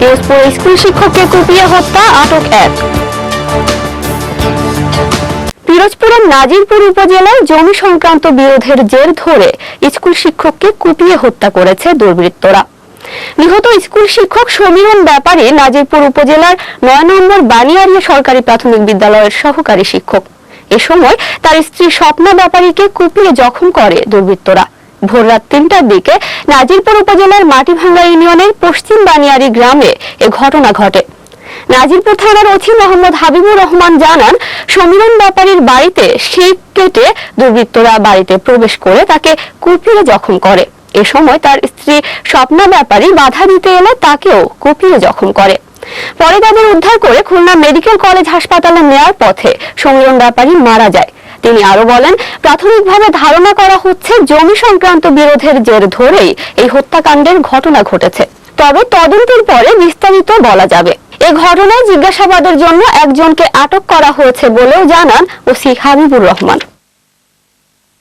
School শিক্ষককে কুপিয়ে হত্যা, আটক এক। পিরোজপুরের নাজিরপুর উপজেলায় জমি সংক্রান্ত বিরোধের জের ধরে স্কুল শিক্ষককে কুপিয়ে হত্যা করেছে দুর্বৃত্তরা। নিহত স্কুল শিক্ষক সমীরণ ব্যাপারে নাজিরপুর উপজেলার নয় নম্বর বানিয়ারিয়া সরকারি প্রাথমিক বিদ্যালয়ের সহকারী শিক্ষক। এ সময় তার স্ত্রী স্বপ্না ব্যাপারীকে কুপিয়ে জখম করে দুর্বৃত্তরা। ভোর রাত তিনটার দিকে নাজিরপুর উপজেলার মাটিভাঙ্গা ইউনিয়নের পশ্চিম বানিয়ারি গ্রামে এ ঘটনা ঘটে। নাজিরপুর থানার ওসি মোহাম্মদ হাবিবুর রহমান জানান, সমীরণ ব্যাপারীর বাড়িতে শিখ কেটে দুর্বৃত্তরা বাড়িতে প্রবেশ করে তাকে কুপিয়ে জখম করে। এ সময় তার স্ত্রী স্বপ্না ব্যাপারী বাধা দিতে এলে তাকেও কুপিয়ে জখম করে। পরে তাদের উদ্ধার করে খুলনা মেডিকেল কলেজ হাসপাতালে নেয়ার পথে সমীরণ ব্যাপারী মারা যায়। তিনি আরও বলেন, প্রাথমিকভাবে ধারণা করা হচ্ছে জমি সংক্রান্ত বিরোধের জের ধরেই এই হত্যাকাণ্ডের ঘটনা ঘটেছে। তবে তদন্তের পরে বিস্তারিত বলা যাবে। এ ঘটনায় জিজ্ঞাসাবাদের জন্য একজনকে আটক করা হয়েছে বলেও জানান ওসি হাবিবুর রহমান।